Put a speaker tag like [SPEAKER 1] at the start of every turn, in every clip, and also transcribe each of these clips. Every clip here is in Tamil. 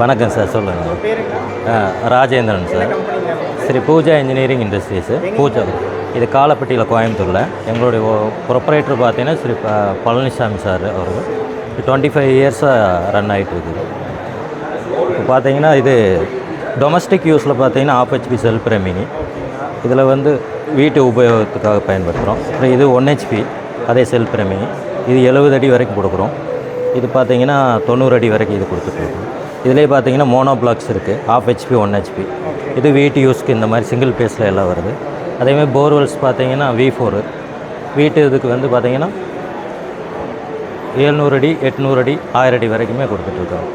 [SPEAKER 1] வணக்கம் சார் சொல்லுங்கள் Rajendran sir. Shri Pooja engineering industries Pooja இது காலப்பட்டியில் கோயம்புத்தூரில். எங்களுடைய ப்ரொப்பரேட்டர் பார்த்தீங்கன்னா ஸ்ரீ பழனிசாமி சார் அவர்கள் டுவெண்ட்டி ஃபைவ் இயர்ஸாக ரன் ஆகிட்டு இருக்குது இப்போ பார்த்தீங்கன்னா இது டொமஸ்டிக் யூஸில் பார்த்தீங்கன்னா ஆஃப் ஹெச்பி செல்ஃப் ரெமினி இதில் வந்து வீட்டு உபயோகத்துக்காக பயன்படுத்துகிறோம். அப்புறம் இது ஒன் ஹெச்பி அதே செல்ஃப் ரெமினி இது எழுபது அடி வரைக்கும் கொடுக்குறோம். இது பார்த்தீங்கன்னா தொண்ணூறு அடி வரைக்கும் இது கொடுத்துட்ருக்கோம். இதிலே பார்த்தீங்கன்னா மோனோ பிளாக்ஸ் இருக்குது ஆஃப் ஹெச்பி ஒன் ஹெச்பி இது வீட்டு யூஸ்க்கு இந்த மாதிரி சிங்கிள் பேஸில் எல்லாம் வருது. அதேமாதிரி போர்வெல்ஸ் பார்த்தீங்கன்னா வி ஃபோரு வீட்டு இதுக்கு வந்து பார்த்தீங்கன்னா ஏழ்நூறு அடி எட்நூறு அடி ஆயிரம் அடி வரைக்குமே கொடுத்துட்ருக்கோம்.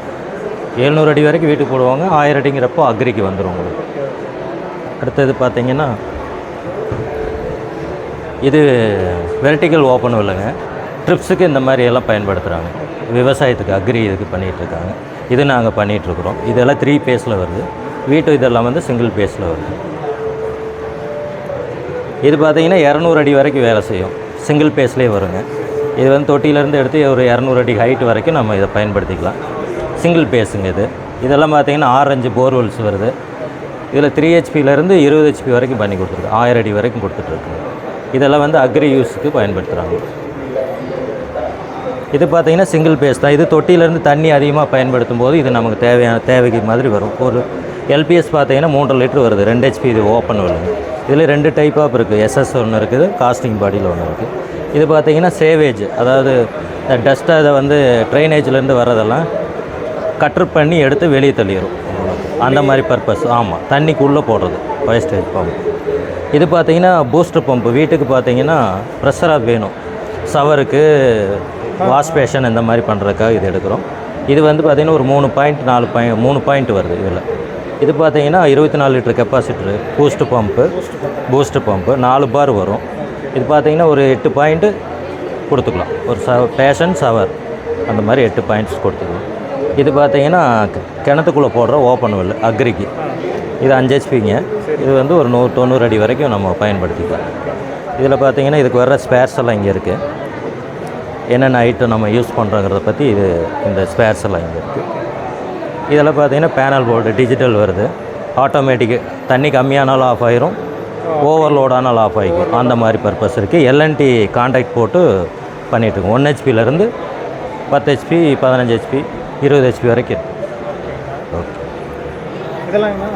[SPEAKER 1] ஏழ்நூறு அடி வரைக்கும் வீட்டுக்கு போடுவாங்க. ஆயிரம் அடிங்கிறப்போ அக்ரிக்கு வந்துடும் உங்களுக்கு. அடுத்தது பார்த்தீங்கன்னா இது வெர்டிக்கல் ஓப்பன் இல்லைங்க ட்ரிப்ஸுக்கு இந்த மாதிரி எல்லாம் பயன்படுத்துகிறாங்க விவசாயத்துக்கு அக்ரி இதுக்கு பண்ணிகிட்டு இருக்காங்க இது நாங்கள் பண்ணிகிட்ருக்குறோம். இதெல்லாம் த்ரீ பேஸில் வருது. வீட்டு இதெல்லாம் வந்து சிங்கிள் பேஸில் வருது. இது பார்த்திங்கன்னா இரநூறு அடி வரைக்கும் வேலை செய்யும். சிங்கிள் பேஸ்லேயே வருங்க. இது வந்து தொட்டியிலேருந்து எடுத்து ஒரு இரநூறு அடி ஹைட் வரைக்கும் நம்ம இதை பயன்படுத்திக்கலாம். சிங்கிள் பேஸுங்க இது. இதெல்லாம் பார்த்திங்கன்னா ஆரஞ்சு போர்வெல்ஸ் வருது. இதில் த்ரீ ஹெச்பியிலேருந்து இருபது ஹெச்பி வரைக்கும் பண்ணி கொடுத்துருக்கு. ஆயிரம் அடி வரைக்கும் கொடுத்துட்ருக்குங்க இதெல்லாம் வந்து அக்ரி யூஸுக்கு பயன்படுத்துகிறாங்க இது பார்த்தீங்கன்னா சிங்கிள் பேஸ் தான். இது தொட்டியிலேருந்து தண்ணி அதிகமாக பயன்படுத்தும் போது இது நமக்கு தேவையான தேவைக்கு மாதிரி வரும். ஒரு எல்பிஎஸ் பார்த்தீங்கன்னா மூன்றரை லிட்டர் வருது. ரெண்டு ஹெச்பி இது ஓப்பன் வருது இதில் ரெண்டு டைப் ஆஃப் இருக்குது எஸ்எஸ் ஒன்று இருக்குது காஸ்டிங் பாடியில் ஒன்று இருக்குது இது பார்த்தீங்கன்னா சேவேஜ் அதாவது டஸ்ட்டை அதை வந்து ட்ரைனேஜ்லேருந்து வர்றதெல்லாம் கட்டர் பண்ணி எடுத்து வெளியே தள்ளிடும் அந்த மாதிரி பர்பஸ் ஆமாம் தண்ணிக்குள்ளே போடுறது. வேஸ்டேஜ் பம்ப் இது பார்த்தீங்கன்னா பூஸ்டர் பம்ப் வீட்டுக்கு பார்த்தீங்கன்னா ப்ரெஷராக வேணும். ஷவருக்கு வாஷ் பேஷன் இந்த மாதிரி பண்ணுறதுக்காக இது எடுக்கிறோம். இது வந்து பார்த்திங்கன்னா ஒரு மூணு பாயிண்ட் நாலு பாயிண்ட் மூணு பாயிண்ட் வருது இதில். இது பார்த்தீங்கன்னா இருபத்தி நாலு litre capacitor boost pump boost pump நாலு பார் வரும். இது பார்த்தீங்கன்னா ஒரு எட்டு பாயிண்ட்டு கொடுத்துக்கலாம். ஒரு ச பேஷன் சவர் அந்த மாதிரி எட்டு பாயிண்ட்ஸ் கொடுத்துக்கலாம். இது பார்த்தீங்கன்னா கிணத்துக்குள்ளே போடுற ஓப்பன் வெல் அக்ரிக்கு இது அஞ்சு ஹெச்பிங்க இது வந்து ஒரு நூறு தொண்ணூறு அடி வரைக்கும் நம்ம பயன்படுத்திக்கலாம். இதில் பார்த்தீங்கன்னா இதுக்கு வர்ற ஸ்பேர்ஸ் எல்லாம் இங்கே இருக்குது என்னென்ன ஐட்டம் நம்ம யூஸ் பண்ணுறோங்கிறத பற்றி இது இந்த ஸ்பேர்ஸ் எல்லாம் இங்கே இருக்குது இதில் பார்த்தீங்கன்னா பேனல் போர்டு டிஜிட்டல் வருது. ஆட்டோமேட்டிக்கு தண்ணி கம்மியானாலும் ஆஃப் ஆயிரும். ஓவர்லோடானாலும் ஆஃப் ஆகிக்கும் அந்த மாதிரி பர்பஸ் இருக்குது எல்என்டி கான்டாக்ட் போட்டு பண்ணிகிட்ருக்கோம் ஒன் ஹெச்பிலேருந்து பத்து ஹெச்பி பதினஞ்சு ஹெச்பி இருபது ஹெச்பி வரைக்கும் இருக்குது ஓகே
[SPEAKER 2] இதெல்லாம் என்ன?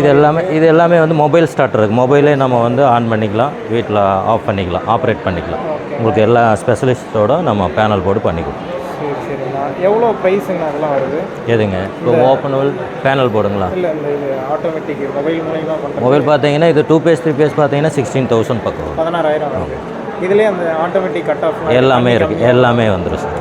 [SPEAKER 1] இது எல்லாமே இது எல்லாமே வந்து மொபைல் ஸ்டார்டர் இருக்குது மொபைலே நம்ம வந்து ஆன் பண்ணிக்கலாம். வீட்டில் ஆஃப் பண்ணிக்கலாம். ஆப்ரேட் பண்ணிக்கலாம். உங்களுக்கு எல்லா ஸ்பெஷலிஸ்ட்டோட நம்ம பேனல் போர்டு பண்ணி கொடுப்போம்.
[SPEAKER 2] சரி சரிண்ணா எவ்வளோ ப்ரைஸுங்கண்ணா அதெல்லாம் வருது?
[SPEAKER 1] எதுங்க? இப்போ ஓப்பனபிள் பேனல்
[SPEAKER 2] இல்லை இது ஆட்டோமேட்டிக் மொபைல் மூலியமா பண்ணுறது.
[SPEAKER 1] மொபைல் பார்த்தீங்கன்னா இது டூ பேஸ் த்ரீ பேஸ் பார்த்தீங்கன்னா சிக்ஸ்டீன் தௌசண்ட் பக்கம்.
[SPEAKER 2] பதினாறாயிரம் இதுலேயே அந்த ஆட்டோமேட்டிக் கட் ஆஃப்
[SPEAKER 1] எல்லாமே இருக்குது எல்லாமே வந்துடும் சார்